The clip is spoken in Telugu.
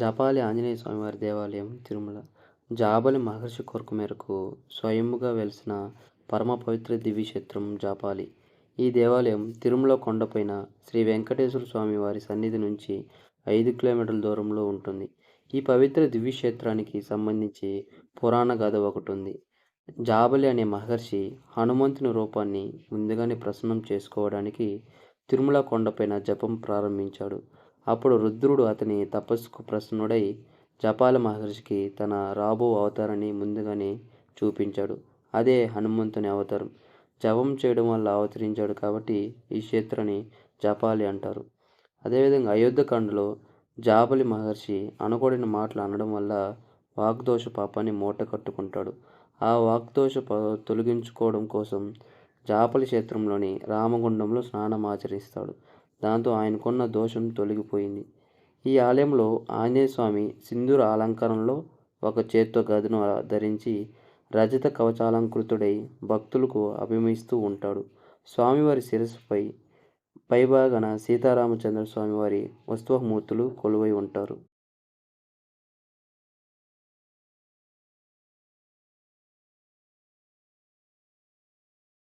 జపాలి ఆంజనేయ స్వామివారి దేవాలయం తిరుమల. జాబలి మహర్షి కోరిక మేరకు స్వయంగా వెలిసిన పరమ పవిత్ర దివ్యక్షేత్రం జాపాలి. ఈ దేవాలయం తిరుమల కొండపైన శ్రీ వెంకటేశ్వర స్వామి వారి సన్నిధి నుంచి ఐదు కిలోమీటర్ల దూరంలో ఉంటుంది. ఈ పవిత్ర దివ్యక్షేత్రానికి సంబంధించి పురాణ గాథ ఒకటి ఉంది. జాబలి అనే మహర్షి హనుమంతుని రూపాన్ని ముందుగానే ప్రసన్నం చేసుకోవడానికి తిరుమల కొండపైన జపం ప్రారంభించాడు. అప్పుడు రుద్రుడు అతని తపస్సుకు ప్రసన్నుడై జపాల మహర్షికి తన రాబో అవతారాన్ని ముందుగానే చూపించాడు. అదే హనుమంతుని అవతారం. జపం చేయడం వల్ల అవతరించాడు కాబట్టి ఈ క్షేత్రాన్ని జపాలి అంటారు. అదేవిధంగా అయోధ్యకాండలో జాబలి మహర్షి అనకూడని మాటలు అనడం వల్ల వాగ్దోష పాపాన్ని మూట కట్టుకుంటాడు. ఆ వాగ్దోష తొలగించుకోవడం కోసం జాపలి క్షేత్రంలోని రామగుండంలో స్నానం ఆచరిస్తాడు. దాంతో ఆయనకున్న దోషం తొలగిపోయింది. ఈ ఆలయంలో ఆంజనేయ స్వామి సింధూర అలంకారంలో ఒక చేత్తో గదను ధరించి రజత కవచాలంకృతుడై భక్తులకు అభిమయిస్తూ ఉంటాడు. స్వామివారి శిరస్సుపై పైభాగన సీతారామచంద్ర స్వామివారి వస్తువమూర్తులు కొలువై ఉంటారు.